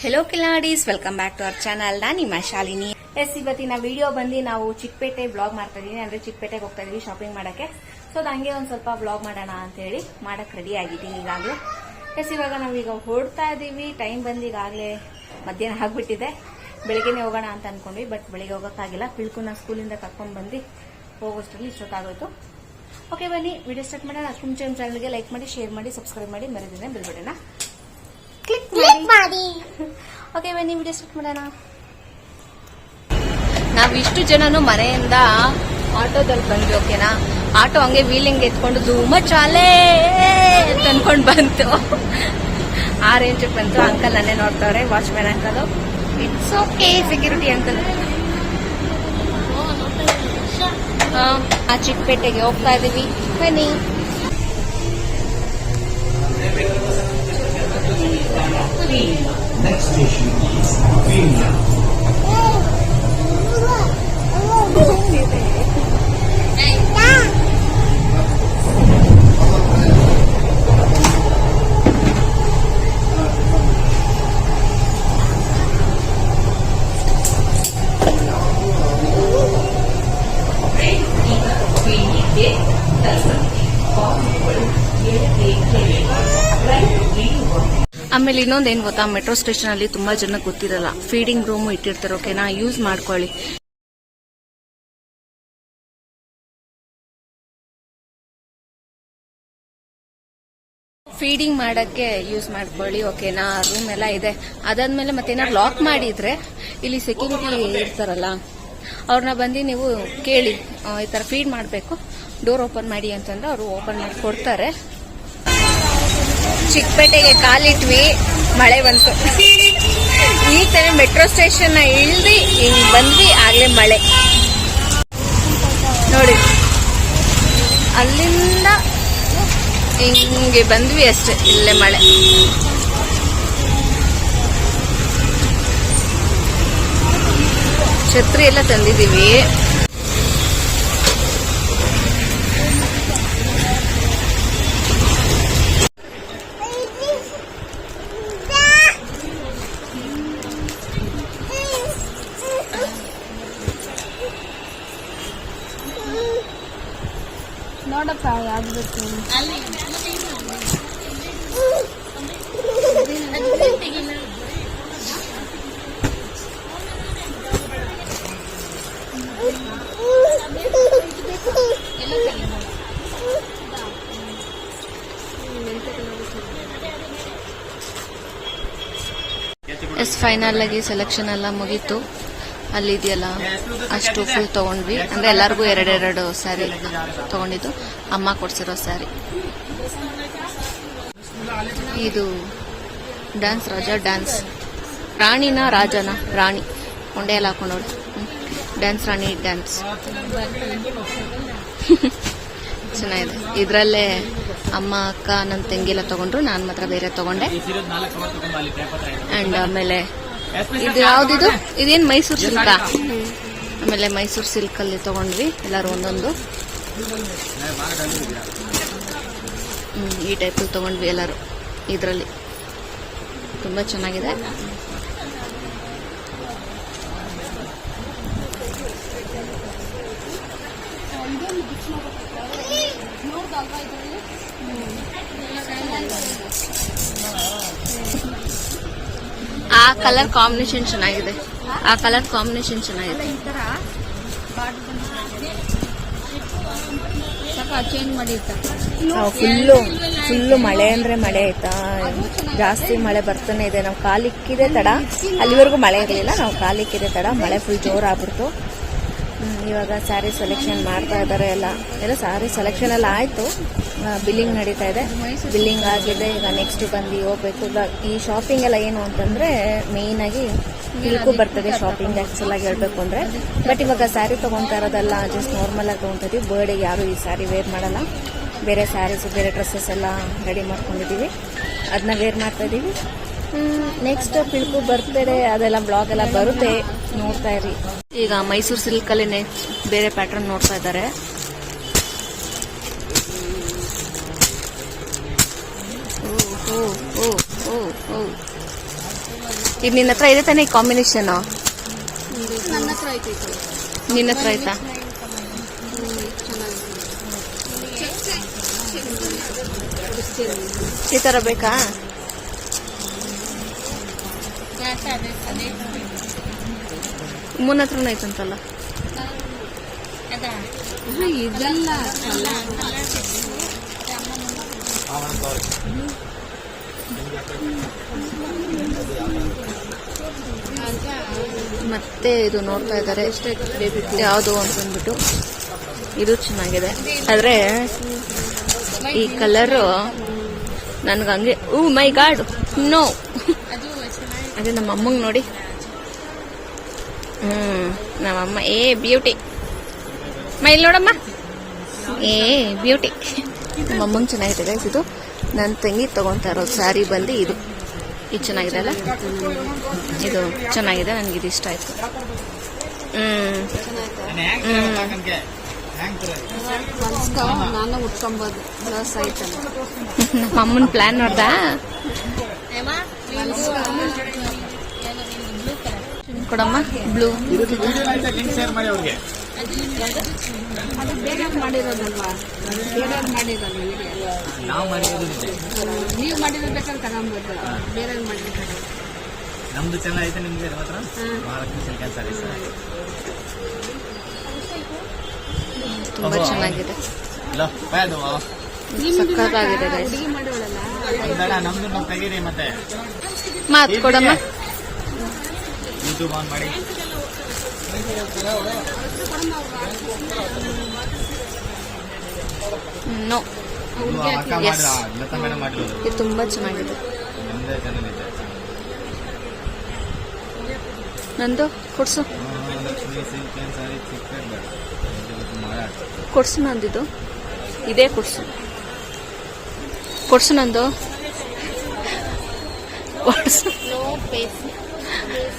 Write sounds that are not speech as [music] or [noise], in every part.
Hello ಕಿಲಾಡೀಸ್ welcome back to our channel ನಾನು ನಿಮ್ಮ Shalini S ಇವತ್ತಿನ ವಿಡಿಯೋ ಬಂದು ನಾವು ಚಿಕ್ಕಪೇಟೆ ಬ್ಲಾಗ್ ಮಾಡ್ತಾ ಇದೀನಿ ಅಂದ್ರೆ ಚಿಕ್ಕಪೇಟೆಗೆ ಹೋಗ್ತಾ ಇದೀವಿ ಶಾಪಿಂಗ್ ಮಾಡಕ್ಕೆ. ಸೊ ಅದು ಹಂಗೆ ಒಂದು ಸ್ವಲ್ಪ ಬ್ಲಾಗ್ ಮಾಡೋಣ ಅಂತ ಹೇಳಿ ಮಾಡಕ್ ರೆಡಿ ಆಗಿದ್ದೀನಿ ಈಗಾಗಲೇ. ಎಸ್ ಇವಾಗ ನಾವೀಗ ಹೊರಡ್ತಾ ಇದೀವಿ ಟೈಮ್ ಬಂದು ಈಗಾಗಲೇ ಮಧ್ಯಾಹ್ನ ಆಗ್ಬಿಟ್ಟಿದೆ. ಬೆಳಿಗ್ಗೆನೆ ಹೋಗೋಣ ಅಂತ ಅನ್ಕೊಂಡ್ವಿ ಬಟ್ ಬೆಳಿಗ್ಗೆ ಹೋಗೋಕ್ಕಾಗಿಲ್ಲ. ಪಿಳ್ಕುನ ಸ್ಕೂಲಿಂದ ಕರ್ಕೊಂಡ್ ಬಂದು ಹೋಗೋಷ್ಟರಲ್ಲಿ ಇಷ್ಟೊತ್ತಾಗೋಯ್ತು. ಓಕೆ ಬನ್ನಿ. ವಿಡಿಯೋ ಸ್ಟಾರ್ಟ್ ಮಾಡೋಣ. ಕುಂಚನ್ ಚಾನಲ್ಗೆ ಲೈಕ್ ಮಾಡಿ ಶೇರ್ ಮಾಡಿ ಸಬ್ಸ್ಕ್ರೈಬ್ ಮಾಡಿ. ಮರೆದಿದೆ ಬಿಲ್ಬಿಡೋಣ ಕ್ಲಿಕ್ ಮಾಡಿ. ಓಕೆ ಬನ್ನಿ ವಿಡಿಯೋ ಸ್ಟಾರ್ಟ್ ಮಾಡೋಣ. ನಾವಿಷ್ಟು ಜನನು ಮನೆಯಿಂದ ಆಟೋದಲ್ಲಿ ಬಂದ್ವಿ ಓಕೆನಾ ಆಟೋ ಹಂಗೆ ವೀಲಿಂಗ್ ಎತ್ಕೊಂಡು ಧೂಮ ಚಾಲೆ ಅಂತ ಅನ್ಕೊಂಡ್ ಬಂತು. ಆ ರೇಂಜ್ ಬಂತು. ಅಂಕಲ್ ನನ್ನೇ ನೋಡ್ತಾವ್ರೆ watchman uncle it's okay security uncle ಆ ಚಿಕ್ಕಪೇಟೆಗೆ ಹೋಗ್ತಾ ಇದೀವಿ ಬನ್ನಿ. Next station is Greenland. ಆಮೇಲೆ ಇನ್ನೊಂದು ಏನ್ ಗೊತ್ತಾ? ಮೆಟ್ರೋ ಸ್ಟೇಷನ್ ಅಲ್ಲಿ ತುಂಬಾ ಜನ ಗೊತ್ತಿರಲ್ಲ. ಫೀಡಿಂಗ್ ರೂಮ್ ಇಟ್ಟಿರ್ತಾರೆ. ಓಕೆನಾ ಯೂಸ್ ಮಾಡ್ಕೊಳ್ಳಿ. ಫೀಡಿಂಗ್ ಮಾಡಕ್ಕೆ ಯೂಸ್ ಮಾಡ್ಕೊಳ್ಳಿ. ಓಕೆನಾ ರೂಮ್ ಎಲ್ಲ ಇದೆ. ಅದಾದ್ಮೇಲೆ ಮತ್ತೇನಾದ್ರು ಲಾಕ್ ಮಾಡಿದ್ರೆ ಇಲ್ಲಿ ಸೆಕ್ಯೂರಿಟಿ ಇರ್ತಾರಲ್ಲ ಅವ್ರನ್ನ ಬಂದು ನೀವು ಕೇಳಿ ಈ ತರ ಫೀಡ್ ಮಾಡಬೇಕು. ಡೋರ್ ಓಪನ್ ಮಾಡಿ ಅಂತಂದ್ರೆ ಅವರು ಓಪನ್ ಮಾಡಿ ಕೊಡ್ತಾರೆ ಚಿಕ್ಕಪೇಟೆಗೆ ಕಾಲಿಟ್ವಿ, ಮಳೆ ಬಂತು. ಈ ತರ ಮೆಟ್ರೋ ಸ್ಟೇಷನ್ ಇಳ್ದಿ ಹಿಂಗ್ ಬಂದ್ವಿ, ಆಗ್ಲೇ ಮಳೆ. ನೋಡಿ, ಅಲ್ಲಿಂದ ಹಿಂಗೆ ಬಂದ್ವಿ ಅಷ್ಟೇ, ಇಲ್ಲೇ ಮಳೆ. ಛತ್ರಿ ಎಲ್ಲ ತಂದಿದೀವಿ ಎಸ್ ಫೈನಲ್ ಆಗಿ ಸೆಲೆಕ್ಷನ್ ಎಲ್ಲ ಮುಗೀತು. ಅಲ್ಲಿದೆಯಲ್ಲ ಅಷ್ಟು ಫುಲ್ ತಗೊಂಡ್ವಿ. ಅಂದ್ರೆ ಎಲ್ಲರಿಗೂ ಎರಡೆರಡು ಸ್ಯಾರಿ ತಗೊಂಡಿದ್ದು. ಅಮ್ಮ ಕೊಡ್ಸಿರೋ ಸ್ಯಾರಿ. ಇದು ಡ್ಯಾನ್ಸ್ ರಾಜ ಡ್ಯಾನ್ಸ್ ರಾಣಿನ ರಾಜನ ರಾಣಿ. ಕೊಂಡೆ ಎಲ್ಲ ಹಾಕೊಂಡವ್ರು ಡ್ಯಾನ್ಸ್ ರಾಣಿ ಡ್ಯಾನ್ಸ್ [laughs] ಚೆನ್ನಾಗಿದೆ. ಇದರಲ್ಲೇ ಅಮ್ಮ ಅಕ್ಕ ನನ್ನ ತಂಗಿಯೆಲ್ಲ ತಗೊಂಡ್ರು. ನಾನು ಮಾತ್ರ ಬೇರೆ ತಗೊಂಡೆ. ಅಂಡ್ ಆಮೇಲೆ ಇದು ಯಾವ್ದಿದು? ಇದೇನ್ ಮೈಸೂರು ಸಿಲ್ಕ? ಆಮೇಲೆ ಮೈಸೂರು ಸಿಲ್ಕ್ ಅಲ್ಲಿ ತಗೊಂಡ್ವಿ. ಎಲ್ಲರೂ ಒಂದೊಂದು. ಈ ಟೈಪ್ ತಗೊಂಡ್ವಿ ಎಲ್ಲರೂ. ಇದರಲ್ಲಿ. ತುಂಬಾ ಚೆನ್ನಾಗಿದೆ. ಆ ಕಲರ್ ಕಾಂಬಿನೇಷನ್ ಚೆನ್ನಾಗಿದೆ. ಆ ಕಲರ್ ಕಾಂಬಿನೇಷನ್ ಚೆನ್ನಾಗಿದೆ. ಚೇಂಜ್ ಫುಲ್ಲು ಫುಲ್ಲು ಮಳೆ ಅಂದ್ರೆ ಮಳೆ ಆಯ್ತಾ? ಜಾಸ್ತಿ ಮಳೆ ಬರ್ತಾನೆ ಇದೆ. ನಾವು ಕಾಲಿಕ್ಕಿದೆ ತಡ. ಅಲ್ಲಿವರೆಗೂ ಮಳೆ ಇರಲಿಲ್ಲ. ನಾವು ಕಾಲಿಕ್ಕಿದೆ ತಡ. ಮಳೆ ಫುಲ್ ಜೋರ್ ಆಗ್ಬಿಡ್ತು ಇವಾಗ ಸ್ಯಾರಿ ಸೆಲೆಕ್ಷನ್ ಮಾಡ್ತಾ ಇದ್ದಾರೆ ಎಲ್ಲ. ಎಲ್ಲ ಸ್ಯಾರಿ ಸೆಲೆಕ್ಷನ್ ಎಲ್ಲ ಆಯ್ತು. ಬಿಲ್ಲಿಂಗ್ ನಡೀತಾ ಇದೆ. ಬಿಲ್ಲಿಂಗ್ ಆಗಿದೆ. ಈಗ ನೆಕ್ಸ್ಟ್ ಬಂದು ಹೋಗ್ಬೇಕು. ಈ ಶಾಪಿಂಗ್ ಎಲ್ಲ ಏನು ಅಂತಂದ್ರೆ ಮೇನ್ ಇಲ್ಕೂ ಬರ್ತದೆ ಶಾಪಿಂಗ್ ಆಕ್ಚುಲ್ ಆಗಿ ಹೇಳ್ಬೇಕು ಅಂದ್ರೆ. ಬಟ್ ಇವಾಗ ಸ್ಯಾರಿ ತಗೊಂತಾ ಇರೋದಲ್ಲ ಜಸ್ಟ್ ನಾರ್ಮಲ್ ಆಗಿ ತಗೊಂತೀವಿ ಬರ್ಡೇಗೆ ಯಾರು ಈ ಸ್ಯಾರಿ ವೇರ್ ಮಾಡಲ್ಲ. ಬೇರೆ ಸ್ಯಾರೀಸ್ ಬೇರೆ ಡ್ರೆಸ್ಸಸ್ ಎಲ್ಲ ರೆಡಿ ಮಾಡ್ಕೊಂಡಿದ್ದೀವಿ. ಅದನ್ನ ವೇರ್ ಮಾಡ್ತಾ ಇದ್ದೀವಿ. ನೆಕ್ಸ್ಟ್ ಪಿಳ್ಕು ಬರ್ತಾರೆ ಅದೆಲ್ಲ ಬ್ಲಾಗ್ ಎಲ್ಲ ಬರುತ್ತೆ. ನೋಡ್ತಾ ಇರಿ. ಈಗ ಮೈಸೂರು ಸಿಲ್ಕ್ ಅಲ್ಲಿ ಬೇರೆ ಪ್ಯಾಟರ್ನ್ ನೋಡ್ತಾ ಇದ್ದಾರೆ. ಓ ಓ ಓ ಓ ಓ. ಇದು ನಿನ್ನ ಹತ್ರ ಇದೆ ತಾನೇ ಕಾಂಬಿನೇಷನ್ ನನ್ನ ಹತ್ರ ಐತೆ ಇದು. ನಿನ್ನ ಹತ್ರ ಆಯ್ತಾ? ಈ ಥರ ಬೇಕಾ? ಮುನ್ನ ಹತ್ರನೂ ಐತಂತಲ್ಲ ಹಾ, ಇದೆಲ್ಲ ಮತ್ತೆ ಇದು ನೋಡ್ತಾ ಇದ್ದಾರೆ. ಯಾವುದು ಅಂತಂದ್ಬಿಟ್ಟು ಇದು ಚೆನ್ನಾಗಿದೆ. ಆದ್ರೆ ಈ ಕಲರು ನನ್ಗೆ ಹಂಗೆ, ಓ ಮೈ ಗಾಡ್, ನೋ. ಅದೇ ನಮ್ಮ ಅಮ್ಮಂಗೆ ನೋಡಿ. ಹ್ಮ್ ನಮ್ಮಮ್ಮ ಏ, ಬ್ಯೂಟಿ. ಮೈಲ್ ನೋಡಮ್ಮ. ಏ, ಬ್ಯೂಟಿ. ನಮ್ಮ ಅಮ್ಮಂಗೆ ಚೆನ್ನಾಗಿದೆ ಇದು. ನನ್ನ ತಂಗಿ ತೊಗೊತಾ ಇರೋದು ಸ್ಯಾರಿ ಬಂದು ಇದು. ಇದು ಚೆನ್ನಾಗಿದೆ ಅಲ್ಲ? ಇದು ಚೆನ್ನಾಗಿದೆ ನನಗೆ ಇದು ಇಷ್ಟ ಆಯ್ತು. ನಮ್ಮ ಅಮ್ಮನ ಪ್ಲಾನ್ ನೋಡ್ದಾ? ಕೊಡಮ್ಮ ಬ್ಲೂ ಶೇರ್ ಮಾಡಿ ಅವ್ರಿಗೆ. ಅದು ಬೇರೆ ಮಾಡಿರೋದಲ್ವಾ? ಮಾಡಿರೋದು ನಾವು ಮಾಡಿರೋದು ನೀವು ಮಾಡಿರೋ ಬೇಕಾದ್ರೆ ತಗೊಂಬೋದು ಬೇರೆ ಮಾಡಿರ್ತಾರೆ ನಮ್ದು ಚೆನ್ನಾಗೈತೆ ನಿಮ್ಗೆ ಮಾತ್ರ ಮಹಾಲಕ್ಷ್ಮಿ ಸಿಲ್ಕ್ ಅಂಡ್ ಸಾರೀಸ್ ತುಂಬಾ ಚೆನ್ನಾಗಿದೆ. ಹಲೋ ಅದು. ಸಕ್ಕತ್ತಾಗಿದೆ. ಅಡುಗೆ ಮಾಡೋಳಲ್ಲ ಬೇಡ ನಮ್ದು ನಾವು ತೆಗೀರಿ ಮತ್ತೆ. ಮಾತು ಕೊಡಮ್ಮ. ಯೂಟ್ಯೂಬ್ ಆನ್ ಮಾಡಿ. ನೋ ಇದು ತುಂಬಾ ಚೆನ್ನಾಗಿದೆ. ನಂದು? ಕೊಡ್ಸು. ಕೊಡ್ಸು ನಂದಿದು. ಇದೇ ಕೊಡ್ಸು. ಕೊಡ್ಸು ನಂದು. ಕೊಡ್ಸು.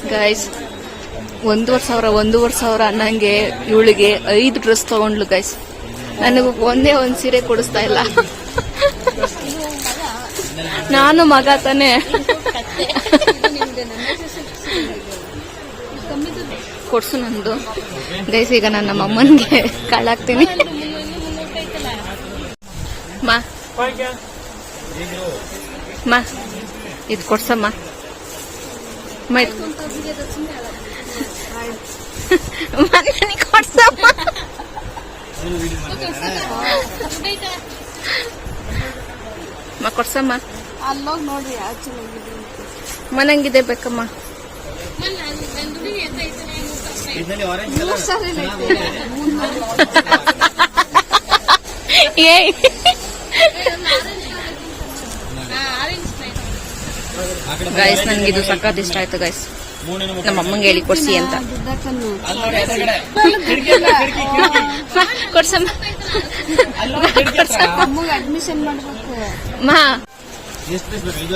ಗೈಸ್ ಒಂದೂವರೆ ಸಾವಿರ ಒಂದೂವರೆ ಸಾವಿರ ಅನ್ನಂಗೆ ಇವಳಿಗೆ ಐದು ಡ್ರೆಸ್ ತಗೊಂಡ್ಲು ಗೈಸ್ ನನಗೆ ಒಂದೇ ಒಂದು ಸೀರೆ ಕೊಡಿಸ್ತಾ ಇಲ್ಲ. ನಾನು ಮಗ ತಾನೆ. ಕೊಡ್ಸು ನಂದು. ಗೈಸ್, ಈಗ ನಾನು ನಮ್ಮ ಅಮ್ಮನಿಗೆ ಕಾಳಾಗ್ತೀನಿ ಮಾ. ಮಾ. ಇದು ಕೊಡ್ಸಮ್ಮ. ಕೊಡ್ಸಮ್ಮ. ಮಾ ಕೊಡ್ಸಮ್ಮ. ಅಲ್ಲೋಗಿ ನೋಡ್ರಿ ಮನಂಗಿದೆ ಬೇಕಮ್ಮ. ಏ. ಗೈಸ್ ನನ್ಗೆ ಇದು ಸಖತ್ ಇಷ್ಟ ಆಯ್ತು ಗೈಸ್ ನಮ್ಮ ಅಮ್ಮಂಗೆ ಹೇಳಿ ಕೊಡ್ಸಿ ಅಂತ. ಮಾ.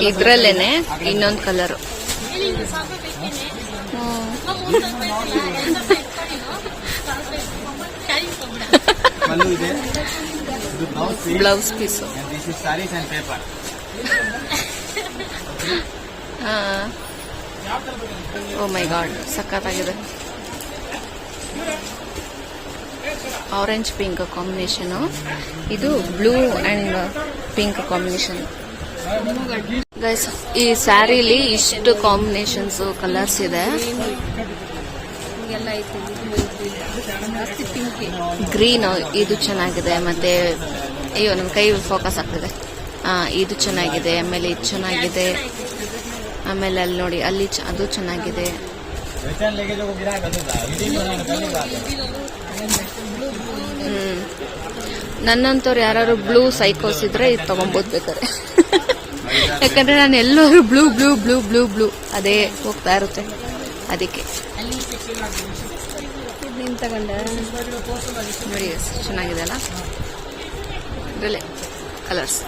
ಇದ್ರಲ್ಲೇನೆ ಇನ್ನೊಂದು colour blouse piece. Oh my god ಸಖತ್ತಾಗಿದೆ. ಆರೆಂಜ್ ಪಿಂಕ್ ಕಾಂಬಿನೇಷನ್ ಇದು blue and pink combination guys ಈ ಸ್ಯಾರಿಲಿ ಇಷ್ಟು ಕಾಂಬಿನೇಷನ್ಸ್ ಕಲರ್ಸ್ ಇದೆ. ಗ್ರೀನ್ ಇದು ಚೆನ್ನಾಗಿದೆ. ಮತ್ತೆ, ಅಯ್ಯೋ ನನ್ನ ಕೈ ಫೋಕಸ್ ಆಗ್ತದೆ. ಇದು ಚೆನ್ನಾಗಿದೆ, ಆಮೇಲೆ ಇದು ಚೆನ್ನಾಗಿದೆ. ಆಮೇಲೆ ಅಲ್ಲಿ ನೋಡಿ, ಅಲ್ಲಿ ಅದು ಚೆನ್ನಾಗಿದೆ. ನನ್ನಂಥವ್ರು ಯಾರು ಬ್ಲೂ ಸೈಕೋಸ್ ಇದ್ರೆ ಇದು ತಗೊಂಬೋದು ಬೇಕಾದ್ರೆ. ಯಾಕಂದ್ರೆ ನಾನು ಎಲ್ಲರೂ blue blue blue blue blue ಅದೇ ಹೋಗ್ತಾ ಇರುತ್ತೆ. ಅದಕ್ಕೆ. ಚೆನ್ನಾಗಿದೆ ಅಲ್ಲ? ಕಲರ್ಸ್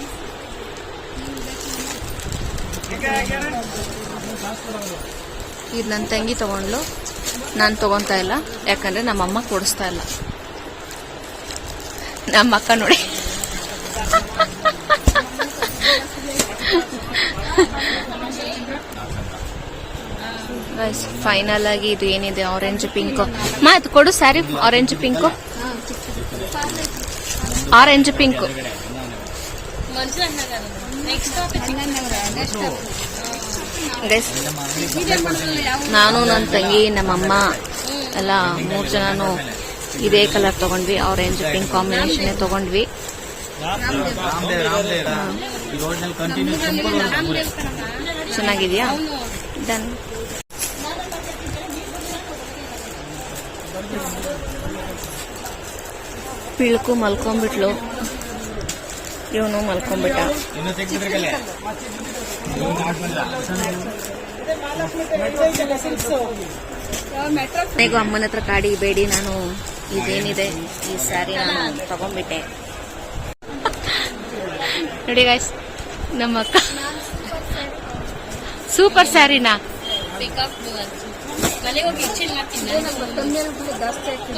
ಇದು ನನ್ನ ತಂಗಿ ತಗೊಂಡ್ಲು ನಾನು ತಗೊಂತಾ ಇಲ್ಲ. ಯಾಕಂದ್ರೆ ನಮ್ಮ ಅಮ್ಮ ಕೊಡಿಸ್ತಾ ಇಲ್ಲ. ನಮ್ಮ ಅಕ್ಕ ನೋಡಿ ಫೈನಲ್ ಆಗಿ ಇದು ಏನಿದೆ? ಆರೆಂಜ್ ಪಿಂಕ್ ಮಾ ಅದು ಕೊಡು sari orange pink orange pink guys ನಾನು ನನ್ನ ತಂಗಿ, ನಮ್ಮಮ್ಮ ಎಲ್ಲ ಮೂರು ಜನನು ಇದೇ ಕಲರ್ ತಗೊಂಡ್ವಿ. ಆರೆಂಜ್ ಪಿಂಕ್ ಕಾಂಬಿನೇಷನ್ ತಗೊಂಡ್ವಿ. ಚೆನ್ನಾಗಿದೆಯಾ? ಡನ್ ಪಿಳ್ಕು ಮಲ್ಕೊಂಡ್ಬಿಟ್ಲು. ಇವನು ಮಲ್ಕೊಂಡ್ಬಿಟ್ಟ. ನನಗೂ ಅಮ್ಮನ ಹತ್ರ ಕಾಡಿ ಬೇಡಿ, ನಾನು ಇದೇನಿದೆ, ಈ ಸ್ಯಾರಿ ನಾನು ತಗೊಂಡ್ಬಿಟ್ಟೆ. ನೋಡಿ ಗಾಯ್ಸ್ ನಮ್ಮ ಅಕ್ಕ. ಸೂಪರ್ ಸ್ಯಾರಿನಾ ಮನೆಗೆ ಹೋಗಿ ಎಕ್ಸ್ಚೇಂಜ್ ಮಾಡ್ತೀನಿ.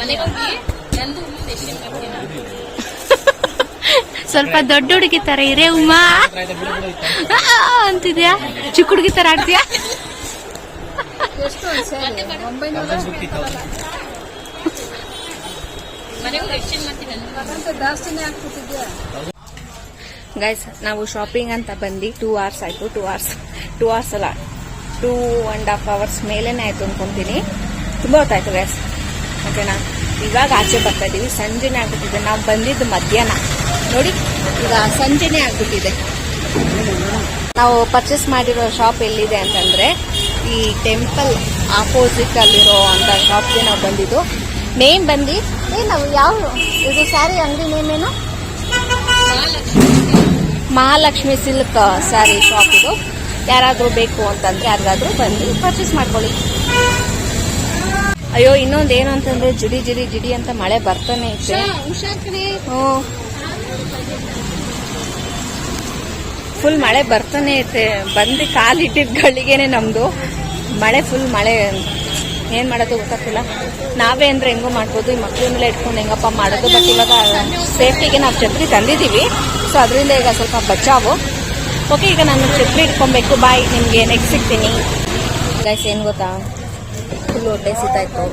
ಮನೆಗೆ ಹೋಗಿ ನಂದು ಎಕ್ಸ್ಚೇಂಜ್ ಮಾಡ್ತೀನಿ. ಸ್ವಲ್ಪ ದೊಡ್ಡ ಹುಡುಗಿ ತರ ಇರೇ ಉಮಾ. ಅಂತಿದ್ಯಾ? ಚಿಕ್ಕ ಹುಡುಗಿ ತರ ಆಡ್ತೀಯಾ? ಗೈಸ್ ನಾವು ಶಾಪಿಂಗ್ ಅಂತ ಬಂದು ಟೂ ಅವರ್ಸ್ ಆಯ್ತು ಟೂ ಅವರ್ಸ್ ಟೂ ಅವರ್ಸ್ ಅಲ್ಲ ಟೂ ಅಂಡ್ ಹಾಫ್ ಅವರ್ಸ್ ಮೇಲೇನೆ ಆಯ್ತು ಅನ್ಕೊಂತೀನಿ. ತುಂಬಾ ಹೊತ್ತಾಯ್ತು ಗೈಸ್ ಓಕೆನಾ ಇವಾಗ ಆಚೆ ಬರ್ತಾ ಇದೀವಿ ಸಂಜೆನೆ ಆಗ್ಬಿಟ್ಟಿದೆ. ನಾವು ಬಂದಿದ್ದು ಮಧ್ಯಾಹ್ನ. ನೋಡಿ ಈಗ ಸಂಜೆನೆ ಆಗ್ಬಿಟ್ಟಿದೆ. ನಾವು ಪರ್ಚೇಸ್ ಮಾಡಿರೋ ಶಾಪ್ ಎಲ್ಲಿದೆ ಅಂತಂದ್ರೆ ಈ ಟೆಂಪಲ್ ಆಪೋಸಿಟ್ ಅಲ್ಲಿರೋ ಅಂತ ಶಾಪ್ಗೆ ನಾವು ಬಂದಿದ್ದು. ನೇಮ್ ಬಂದಿ ಏ ನಾವು ಯಾವ ಇದು ಸ್ಯಾರಿ ಅಂಗಡಿ ನೇಮ್ ಏನು? ಮಹಾಲಕ್ಷ್ಮಿ ಸಿಲ್ಕ್ ಸ್ಯಾರಿ ಶಾಪ್ ಇದು. ಯಾರಾದ್ರೂ ಬೇಕು ಅಂತಂದ್ರೆ ಯಾರಿಗಾದ್ರೂ ಬಂದು ಪರ್ಚೇಸ್ ಮಾಡ್ಕೊಳ್ಳಿ. ಅಯ್ಯೋ ಇನ್ನೊಂದು ಏನು ಅಂತಂದ್ರೆ ಜಿಡಿ ಜಿಡಿ ಜಿಡಿ ಅಂತ ಮಳೆ ಬರ್ತಾನೆ ಇತ್ತು ಹುಷಾರ್ ಫುಲ್ ಮಳೆ ಬರ್ತಾನೆ ಐತೆ. ಬಂದು ಕಾಲಿಟ್ಟಿದ್ದ ಗಳಿಗೆನೆ ನಮ್ದು. ಮಳೆ ಫುಲ್ ಮಳೆ. ಏನ್ ಮಾಡೋದು ಗೊತ್ತಾಗ್ತಿಲ್ಲ. ನಾವೇ ಅಂದ್ರೆ ಹೆಂಗೋ ಮಾಡ್ಬೋದು. ಈ ಮಕ್ಕಳನ್ನೆಲ್ಲ ಇಟ್ಕೊಂಡು ಹೆಂಗಪ್ಪ ಮಾಡೋದು ಬಟ್ ಇವಾಗ ಸೇಫ್ಟಿಗೆ ನಾವು ಛತ್ರಿ ತಂದಿದ್ದೀವಿ ಸೊ ಅದರಿಂದ ಈಗ ಸ್ವಲ್ಪ ಬಚಾವು. ಓಕೆ ಈಗ ನಾನು ಛತ್ರಿ ಇಟ್ಕೊಬೇಕು. ಬಾಯ್ ನಿಮಗೆ ನೆಕ್ಸ್ಟ್ ಸಿಗ್ತೀನಿ. ಗೈಸ್ ಏನು ಗೊತ್ತಾ? ಫುಲ್ ಹೊಟ್ಟೆ ಸಿತಾಯ್ತು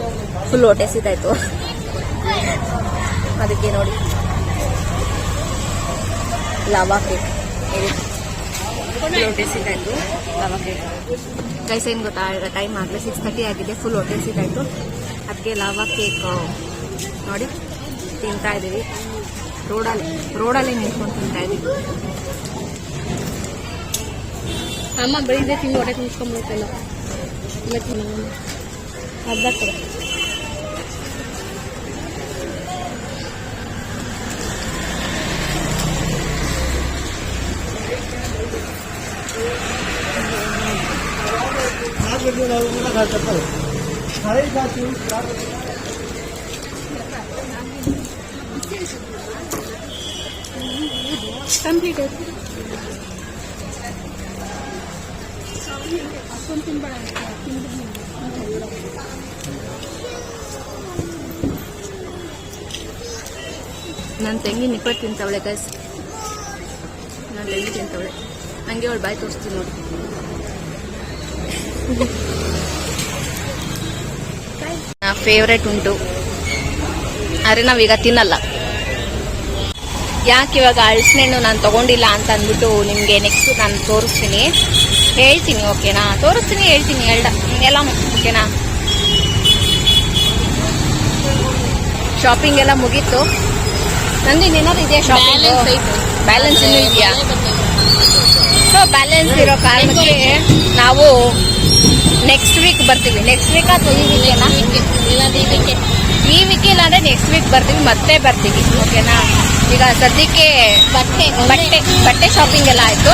ಫುಲ್ ಹೊಟ್ಟೆ ಸಿತಾಯ್ತು ಅದಕ್ಕೆ ನೋಡಿ. ಲವಾ ಕೇಕ್ ಫುಲ್ ಹೊಟ್ಟೆ ಸಿದ್ದಾಯ್ತು ಲವಾ ಕೇಕ್ ಗೈಸ್ ಏನು ಗೊತ್ತಾ? ಟೈಮ್ ಆಗಲೇ ಸಿಕ್ಸ್ ತರ್ಟಿ ಆಗಿದೆ. ಫುಲ್ ಹೊಟ್ಟೆ ಸಿದ್ದಾಯ್ತು ಅದಕ್ಕೆ ಲವಾ ಕೇಕ್ ನೋಡಿ, ತಿಂತಾ ಇದ್ದೀವಿ ರೋಡಲ್ಲಿ ರೋಡಲ್ಲಿ ನಿಂತ್ಕೊಂಡು ತಿಂತಾ ಇದ್ದೀವಿ ಅಮ್ಮ ಬೆಳಿಗ್ಗೆ ತಿಂದು ಹೊಟ್ಟೆ ತುಂಬಿಸ್ಕೊಂಡ್ಬಿಡ್ತಲ್ಲ ಇಲ್ಲ ಅರ್ಧ ಕೊಡು ನನ್ನ ತಂಗಿ ನಿಪ್ಪಟ್ಟು ತಿಂತವಳೆ ಗೈಸ್ ನನ್ನ ತಂಗಿ ತಿಂತವಳೆ. ಹಂಗೆ ಅವಳು ಬಾಯಿ ತೋರಿಸ್ತೀನಿ ನೋಡಿ. ಫೇವ್ರೆಟ್ ಉಂಟು. ಆದರೆ ನಾವೀಗ ತಿನ್ನಲ್ಲ. ಯಾಕೆ ಇವಾಗ ಅಳಸಣ್ಣು ನಾನು ತಗೊಂಡಿಲ್ಲ ಅಂತ ಅಂದ್ಬಿಟ್ಟು ನಿಮಗೆ ನೆಕ್ಸ್ಟ್ ನಾನು ತೋರಿಸ್ತೀನಿ. ಹೇಳ್ತೀನಿ ಓಕೆನಾ ತೋರಿಸ್ತೀನಿ ಹೇಳ್ತೀನಿ ಎಲ್ಲ ಎಲ್ಲ ಓಕೆನಾ ಶಾಪಿಂಗ್ ಎಲ್ಲ ಮುಗೀತು. ನಂದು ಇನ್ನೇನಾದ್ರು ಇದೆಯಾ ಶಾಪಿಂಗ್. ಬ್ಯಾಲೆನ್ಸ್ ಇನ್ನೂ ಇದೆಯಾ? ಸೊ ಬ್ಯಾಲೆನ್ಸ್ ಇರೋ ಕಾರಣಕ್ಕೆ ನಾವು ನೆಕ್ಸ್ಟ್ ವೀಕ್ ಬರ್ತೀವಿ. ನೆಕ್ಸ್ಟ್ ವೀಕ್ ಅಥವಾ ಈ ವೀಕೇನಾ ಈ ವೀಕ್ ಇಲ್ಲ ಅಂದ್ರೆ ನೆಕ್ಸ್ಟ್ ವೀಕ್ ಬರ್ತೀವಿ. ಮತ್ತೆ ಬರ್ತೀವಿ. ಓಕೆನಾ ಈಗ ಸದ್ಯಕ್ಕೆ ಬಟ್ಟೆ ಬಟ್ಟೆ ಬಟ್ಟೆ ಶಾಪಿಂಗ್ ಎಲ್ಲ ಆಯ್ತು.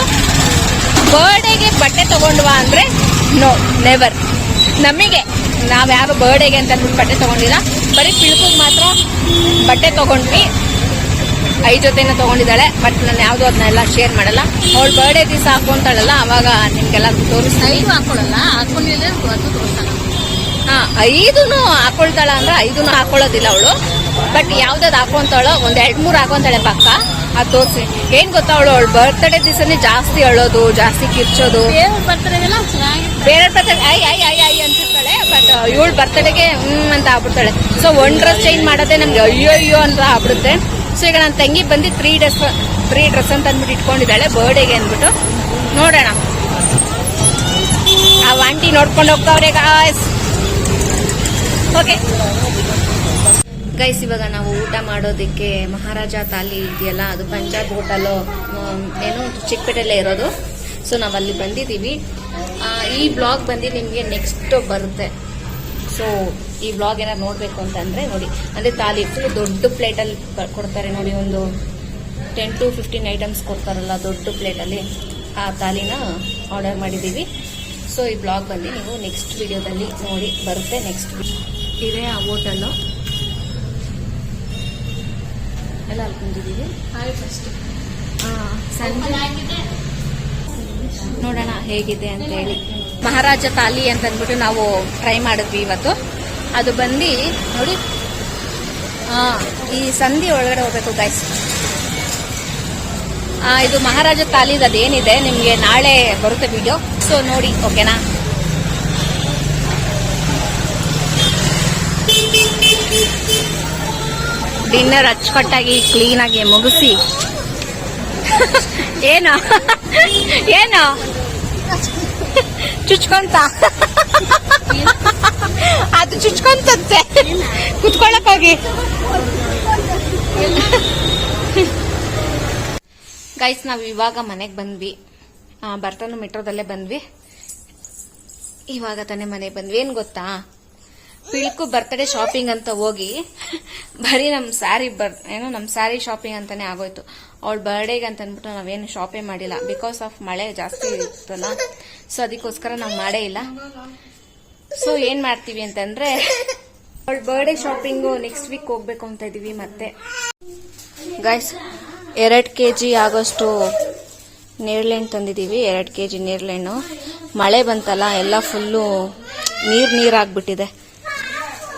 ಬರ್ಡೇಗೆ ಬಟ್ಟೆ ತಗೊಂಡ್ವಾ ಅಂದ್ರೆ ನೋ ನೆವರ್ ನಮಗೆ. ನಾವ್ ಯಾವ ಬರ್ಡೇಗೆ ಅಂತ ಅಂದ್ಬಿಟ್ಟು ಬಟ್ಟೆ ತಗೊಂಡಿಲ್ಲ. ಬರೀ ಪಿಳ್ಕುಗ್ ಮಾತ್ರ ಬಟ್ಟೆ ತಗೊಂಡ್ವಿ. ಐದು ಜೊತೆನ ತಗೊಂಡಿದ್ದಾಳೆ ಬಟ್ ನಾನು ಯಾವ್ದು ಅದನ್ನೆಲ್ಲ ಶೇರ್ ಮಾಡಲ್ಲ. ಅವಳು ಬರ್ಡೇ ದಿವಸ ಹಾಕೊಂತಾಳಲ್ಲ ಅವಾಗ ನಿಮ್ಗೆಲ್ಲ ತೋರಿಸ್ತೀನಿ ಐದು ಹಾಕೊಳಲ್ಲ ಹಾಕೊಂಡಿದ್ರೆ ಅದು ತೋರ್ಸಲ್ಲ ಹಾ ಐದುನು ಹಾಕೊಳ್ತಾಳ ಅಂದ್ರೆ ಐದುನು ಹಾಕೊಳ್ಳೋದಿಲ್ಲ ಅವಳು. ಬಟ್ ಯಾವ್ದಾದ್ ಹಾಕೊಂತಾಳೋ ಒಂದ್ ಎರಡ್ ಮೂರ್ ಹಾಕೊಂತಾಳೆ ಪಕ್ಕ. ಅದ್ ತೋರಿಸಿ. ಏನ್ ಗೊತ್ತಾ ಅವಳು ಅವಳು ಬರ್ತ್ಡೇ ದಿವಸನೇ ಜಾಸ್ತಿ ಅಳೋದು ಜಾಸ್ತಿ ಕಿರ್ಚೋದು. ಬೇರೆ birthday I I I I but ಇವಳು ಬರ್ತಡೆಗೆ ಹ್ಮ್ ಅಂತ ಆಗ್ಬಿಡ್ತಾಳೆ. ಸೊ ಒನ್ ಡ್ರೆಸ್ ಚೇಂಜ್ ಮಾಡೋದೇ ನಮ್ಗೆ ಅಯ್ಯೋ ಅಯ್ಯೋ ಅಂತ ಆಗ್ಬಿಡುತ್ತೆ. ಸೊ ಈಗ ನನ್ನ ತಂಗಿ ಬಂದು ತ್ರೀ ಡ್ರೆಸ್ ತ್ರೀ ಡ್ರೆಸ್ ಅಂತ ಅಂದ್ಬಿಟ್ಟು ಇಟ್ಕೊಂಡಿದ್ದಾಳೆ ಬರ್ಡೇಗೆ ಅಂದ್ಬಿಟ್ಟು. ನೋಡೋಣ. ಆ ಆಂಟಿ ನೋಡ್ಕೊಂಡು ಹೋಗ್ತಾವ್ರೆ ಗಾಯ್ಸ್ ಓಕೆ ಗೈಸ್ ಇವಾಗ ನಾವು ಊಟ ಮಾಡೋದಕ್ಕೆ ಮಹಾರಾಜ ತಾಲಿ ಇದೆಯಲ್ಲ, ಅದು ಪಂಜಾಬ್ ಹೋಟೆಲು ಏನು ಚಿಕ್ಕಪೇಟೆಲ್ಲೇ ಇರೋದು. ಸೊ ನಾವು ಅಲ್ಲಿ ಬಂದಿದ್ದೀವಿ. ಈ ಬ್ಲಾಗ್ ಬಂದು ನಿಮಗೆ ನೆಕ್ಸ್ಟ್ ಬರುತ್ತೆ. ಸೊ ಈ ಬ್ಲಾಗ್ ಏನಾದ್ರು ನೋಡಬೇಕು ಅಂತಂದ್ರೆ ನೋಡಿ. ಅಂದ್ರೆ ತಾಲಿ ಫುಲ್ ದೊಡ್ಡ ಪ್ಲೇಟಲ್ಲಿ ಕೊಡ್ತಾರೆ ನೋಡಿ ಒಂದು ಟೆನ್ ಟು ಫಿಫ್ಟೀನ್ ಐಟಮ್ಸ್ ಕೊಡ್ತಾರಲ್ಲ ದೊಡ್ಡ ಪ್ಲೇಟಲ್ಲಿ ಆ ತಾಲಿನ ಆರ್ಡರ್ ಮಾಡಿದ್ದೀವಿ. ಸೊ ಈ ಬ್ಲಾಗ್ ಬಂದು ನೀವು ನೆಕ್ಸ್ಟ್ ವಿಡಿಯೋದಲ್ಲಿ ನೋಡಿ ಬರುತ್ತೆ ನೆಕ್ಸ್ಟ್ ಇದೇ ಆ ಹೋಟೆಲ್ಲು ಎಲ್ಲ ಅಲ್ಲಿ ಕುಂತಿದ್ದೀವಿ. ಆ, ಸಂಜೆ. ನೋಡೋಣ ಹೇಗಿದೆ ಅಂತ ಹೇಳಿ. ಮಹಾರಾಜ ತಾಲಿ ಅಂತ ಅಂದ್ಬಿಟ್ಟು ನಾವು ಟ್ರೈ ಮಾಡಿದ್ವಿ ಇವತ್ತು. ಅದು ಬಂದು ನೋಡಿ. ಆ, ಈ ಸಂಧಿ ಒಳಗಡೆ ಹೋಗ್ಬೇಕು ಗೈಸ್ ಇದು ಮಹಾರಾಜ ತಾಲಿದ್ ಅದೇನಿದೆ ನಿಮಗೆ ನಾಳೆ ಬರುತ್ತೆ ವಿಡಿಯೋ ಸೊ ನೋಡಿ ಓಕೆನಾ ಡಿನ್ನರ್ ಅಚ್ಚುಕಟ್ಟಾಗಿ ಕ್ಲೀನಾಗಿ ಮುಗಿಸಿ. [laughs] ಏನು? ಏನು? [laughs] ಚುಚ್ಕೊಂತ. ಅದು ಚುಚ್ಕೊಂತಂತೆ. ಕುತ್ಕೊಳ್ಳಕ್ ಹೋಗಿ. ಗೈಸ್ ನಾವು ಇವಾಗ ಮನೆಗೆ ಬಂದ್ವಿ. ಬರ್ತಾನು ಮೆಟ್ರೋದಲ್ಲೇ ಬಂದ್ವಿ. ಇವಾಗ ತಾನೇ ಮನೆಗೆ ಬಂದ್ವಿ. ಏನ್ ಗೊತ್ತಾ? ಪಿಳ್ಕು ಬರ್ತಡೇ ಶಾಪಿಂಗ್ ಅಂತ ಹೋಗಿ, ಬರೀ ನಮ್ಮ ಸ್ಯಾರಿ ಬರ್, ಏನೋ ನಮ್ಮ ಸ್ಯಾರಿ ಶಾಪಿಂಗ್ ಅಂತಾನೆ ಆಗೋಯ್ತು. ಅವಳ ಬರ್ಡೇಗೆ ಅಂತ ಅಂದ್ಬಿಟ್ಟು ನಾವೇನು ಶಾಪೇ ಮಾಡಿಲ್ಲ. ಬಿಕಾಸ್ ಆಫ್ ಮಳೆ ಜಾಸ್ತಿ ಇತ್ತಲ್ಲ. ಸೊ ಅದಕ್ಕೋಸ್ಕರ ನಾವು ಮಾಡೇ ಇಲ್ಲ. ಸೊ ಏನು ಮಾಡ್ತೀವಿ ಅಂತಂದ್ರೆ, ಅವಳ ಬರ್ಡೇ ಶಾಪಿಂಗು ನೆಕ್ಸ್ಟ್ ವೀಕ್ ಹೋಗ್ಬೇಕು ಅಂತ ಇದ್ದೀವಿ ಮತ್ತೆ. ಗಾಯ್ಸ್ ಎರಡು ಕೆ ಜಿ ಆಗೋಷ್ಟು ನೇರ್ಳೆಣ್ಣು ತಂದಿದ್ದೀವಿ ಎರಡು ಕೆ ಜಿ ನೇರಳೆಣ್ಣು. ಮಳೆ ಬಂತಲ್ಲ, ಎಲ್ಲ ಫುಲ್ಲು ನೀರು ನೀರಾಗ್ಬಿಟ್ಟಿದೆ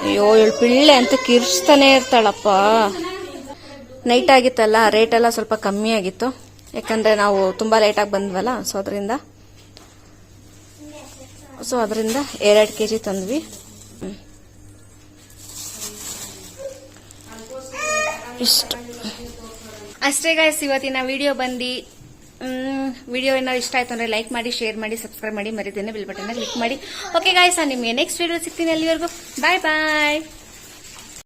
ಅಯ್ಯೋ, ಇವಳು ಪಿಳ್ಳೆ ಅಂತ ಕಿರ್ಚ್ತಾನೆ ಇರ್ತಾಳಪ್ಪ. ನೈಟ್ ಆಗಿತ್ತಲ್ಲ ರೇಟ್ ಎಲ್ಲ ಸ್ವಲ್ಪ ಕಮ್ಮಿ ಆಗಿತ್ತು. ಯಾಕಂದ್ರೆ ನಾವು ತುಂಬಾ ಲೇಟಾಗಿ ಬಂದ್ವಲ್ಲ ಸೊ ಅದರಿಂದ ಸೊ ಅದರಿಂದ ಎರಡು ಕೆ ಜಿ ತಂದ್ವಿ. ಇಷ್ಟು. ಅಷ್ಟೇ ಗಾಯಸ್ ಇವತ್ತಿನ ವಿಡಿಯೋ ಬಂದು ವಿಡಿಯೋ ಏನಾದ್ರು ಇಷ್ಟ ಆಯ್ತು ಅಂದ್ರೆ ಲೈಕ್ ಮಾಡಿ ಶೇರ್ ಮಾಡಿ ಸಬ್ಸ್ಕ್ರೈಬ್ ಮಾಡಿ, ಮರಿದೇನೆ ಬಿಲ್ ಬಟನ್ ಕ್ಲಿಕ್ ಮಾಡಿ. ಓಕೆ ಗಾಯಸ್ ನಿಮಗೆ ನೆಕ್ಸ್ಟ್ ವಿಡಿಯೋ ಸಿಗ್ತೀನಿ ಅಲ್ಲಿವರೆಗೂ. ಬಾಯ್ ಬಾಯ್